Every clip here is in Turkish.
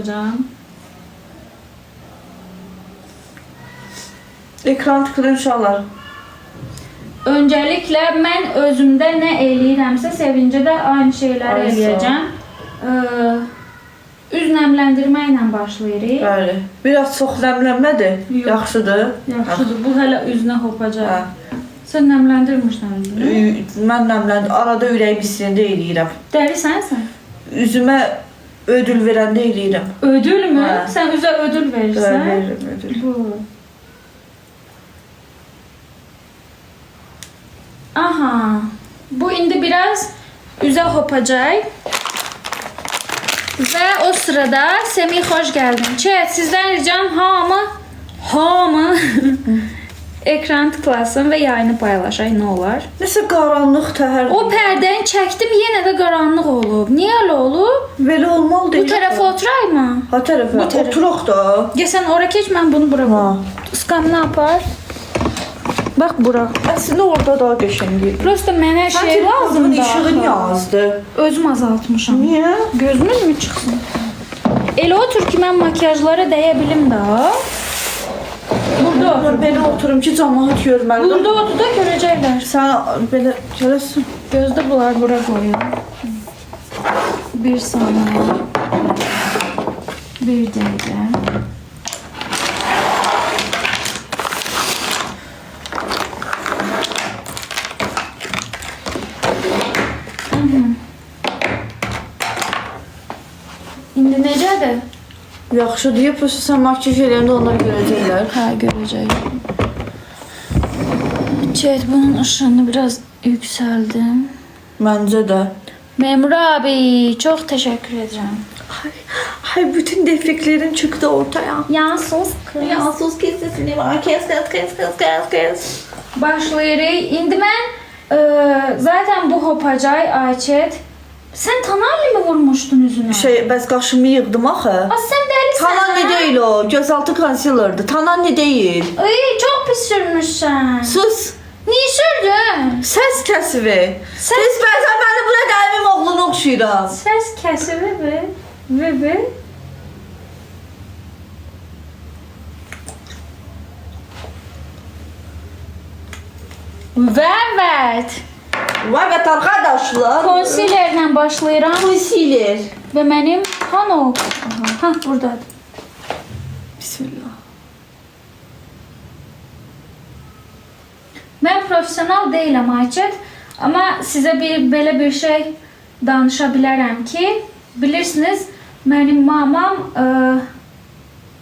Hocam. Ekran tıkırın uşaqlar. Öncelikle mən özümdə nə eləyirəmsə, sevincə də aynı şeyləri Ay, eləyəcəm. Ee, üz nəmləndirmə ilə başlayırıq. Bəli. Biraz çox nəmlənmədir. Yox. Yaxşıdır. Yaxşıdır. Bu hələ üzünə Hə. hopacaq. Sən nəmləndirmirsən üzünü. Ü- Mən nəmlənd arada ürəyim istəyəndə eləyirəm. Dəri sənsən. Üzümə ödül verəndə eləyirəm. Ödülmü? Hə. Sən üzə ödül Bəli, verirsən. Veririm ödül. Bu. Aha. Bu indi biraz üzə hopacaq. Və o sırada Semih xoş gəldin. Chat, sizdən ricam hamı hamı ekran tıklasın və yayını paylaşay nə olar. Nəsə qaranlıq təhər. O pərdəni çəkdim, yenə də qaranlıq olub. Niyə elə olub? belə olmalı Bu deyil. tərəfə oturayım mı? Ha tərəfə. Bu tərəf. Oturaq da. Gəl sən ora keç, mən bunu bura Ha. Skamını apar. Bax bura. Əslində orada daha qəşəngdir. Prosta mənə şey Sanki lazımdır. işığı niyə azdı? Özüm azaltmışam. Niyə? Gözünüz mü çıxsın? Elə otur ki, mən makyajlara dəyə bilim də. Otur. Belə oturum ki, cəmaət görməli. Burada otur da görəcəklər. Sən belə gələsən. Gözdə bunlar bura qoyun. Bir saniyə. Bir dəqiqə. İndi necədir? Yaxşı prosta sən makyaj eləyəndə onlar görəcəklər. Hə, görəcək. Chat, bunun ışığını biraz yüksəldim. Məncə də. Memur abi, çox təşəkkür edirəm. Ay, ay bütün defeklerin çıktı ortaya. Ya sus kız. Ya sus kes sesini var. Kes kes kes kes kes kes. Başlayırıq. İndi mən e, zaten bu hopacay Ayçet. Sən Tanalli mi vurmuşdun üzünə? Şey, bəs qaşımı yığdım axı. Aa, sən dəlisən. Tananli deyil o. Gözaltı concealer'dı. Tananli değil. Ay, çox pis sürmüşsən. Sus. Niyə sürdün? Ses kəsivi. Ses- Siz bəzən məni bura dəvim oğlunu oxşayıram. Səs kəsilir mi? Ve ve. Evet. Vay evet arkadaşlar. Concealerlə başlayıram Concealer. və mənim hanı o? Ha, burdadır. Bismillah. Mən professional deyiləm Ayçət, amma sizə bir belə bir şey danışa bilərəm ki, bilirsiniz, mənim mamam ə,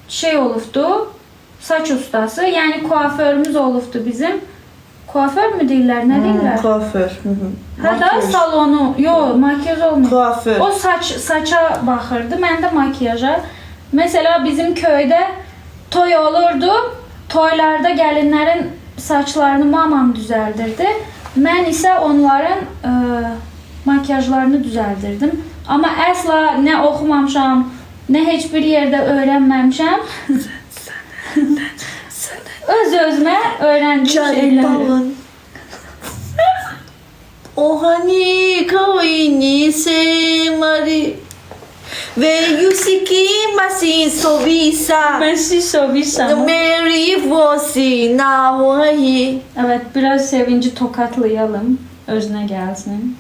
şey olubdu, saç ustası, yəni kuaförümüz olubdu bizim. Kuaför mü deyirlər, nə deyirlər? Kuaför. Hı hı. Hətta Makyaj. salonu, yox, makyaj olmuyor. Kuaför. O saç saça baxırdı, mən də makyaja. Mesela bizim köydə toy olurdu. Toylarda gəlinlərin saçlarını mamam düzəldirdi. Mən isə onların ə, makyajlarını düzəldirdim. Amma əsla nə oxumamışam, nə heç bir yerdə öyrənməmişəm. Öz özümə öyrəndiyim şeylər. Balın. O hani kawini se mari ve yusiki masi sovisa Mən siz sovisam. Mary vosi na Evet, biraz sevinci tokatlayalım. Özünə gəlsin.